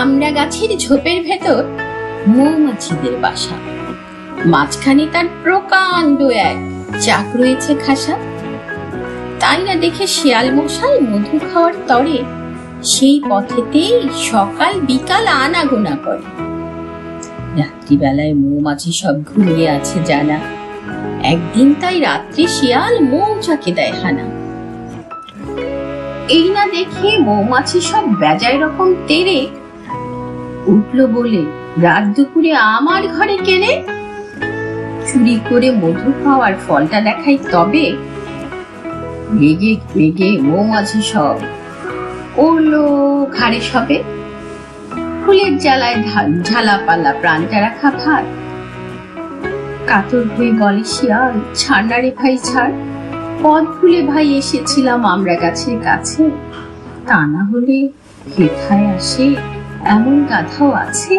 আমরা গাছের ঝোপের ভেতর মৌমাছিদের বাসা। মাঝখানে তার প্রকাণ্ড এক চাক রয়েছে খাসা। তাই না দেখে শিয়াল মশাই মধু খাওয়ার তরে সেই পথেতেই সকাল বিকাল আনাগোনা করে। রাত্রিবেলায় মৌমাছি সব ঘুমিয়ে আছে জানা একদিন তাই রাত্রি শিয়াল মৌচাকে দেয় হানা। এই না দেখে মৌমাছি সব বেজায় রকম তেরে উঠল বলে, রাত দুপুরে আমার ঘরে কেনে? চুরি করে মধু খাওয়ার ফলটা দেখাই তবে? রেগে রেগে মৌমাছি সব। ওলো ঘাড়ে সবে? ফুলের জ্বালায় ঢা- ঝালাপালা প্রাণটা রাখা ভাত কাতর হয়ে বলে, শিয়াল, ছাড় না রে ভাই, ছাড়। পথ ভুলে ভাই এসেছিলাম আমরা গাছের কাছে। তা না হলে হেথায় আসে? এমন গাধাও আছে